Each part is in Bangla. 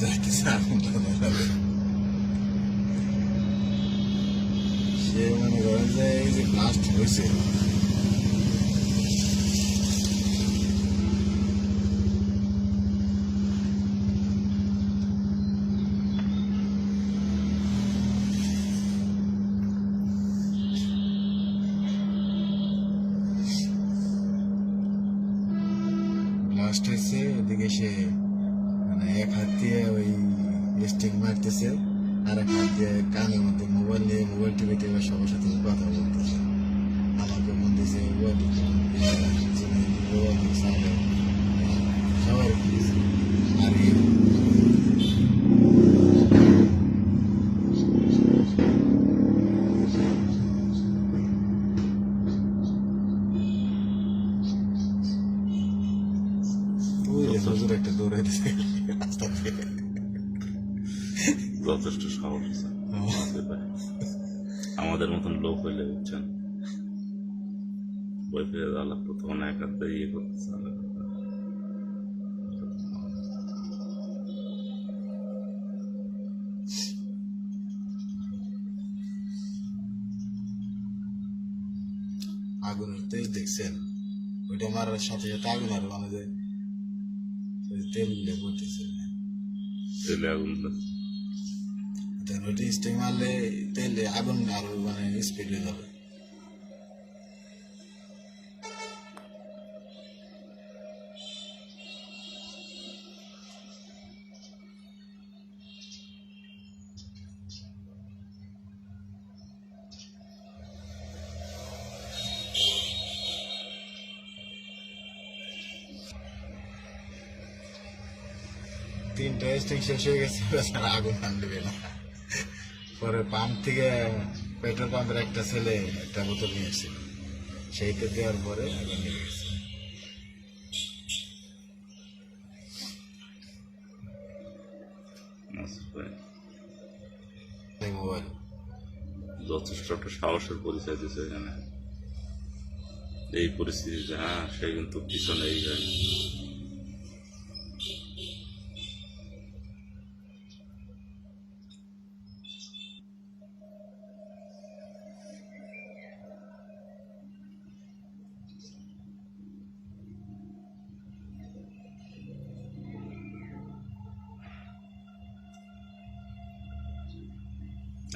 যাইতেছে আগুন লাগাবে। সে মনে করেন যে এই যে ব্লাস্ট হয়েছে ব্লাস্ট হয়েছে ওদিকে সে মানে এক হাত দিয়ে ওই স্টিং মারতেছে আর এক হাত দিয়ে কানের মধ্যে মোবাইল নিয়ে মোবাইল টিভি টিভি সবার সাথে কথা বলতেছে। আমাকে মন দিয়েছে মোবাইল সবাই আর এই যথেষ্ট সাহস আমাদের মতন লোক হইলে বুঝছেন? বই ফিরে দেওয়া লাগতো তখন এক ইয়ে করতেছে আগুনের তেল দেখছেন? ওইটা মারার সাথে সাথে আগুন আর মানে তেল পড়তেছে তেলে আগুন ধরে। দেন ওইটা স্টিং মারলে তেলে আগুন আরও মানে স্পিড যাবে তিনটা স্টিং শেষ হয়ে গেছে আগুন আনবে না পরে পাম্প থেকে পেট্রোল পাম্পের একটা ছেলে একটা বোতল নিয়ে এসেছিল। সেইটা দেওয়ার পরে আগুন লেগে গেছে। যথেষ্ট একটা সাহসের পরিচয় এখানে। এই পরিস্থিতিতে হ্যাঁ সে কিন্তু পিছনে এই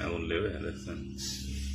I won't live elephants.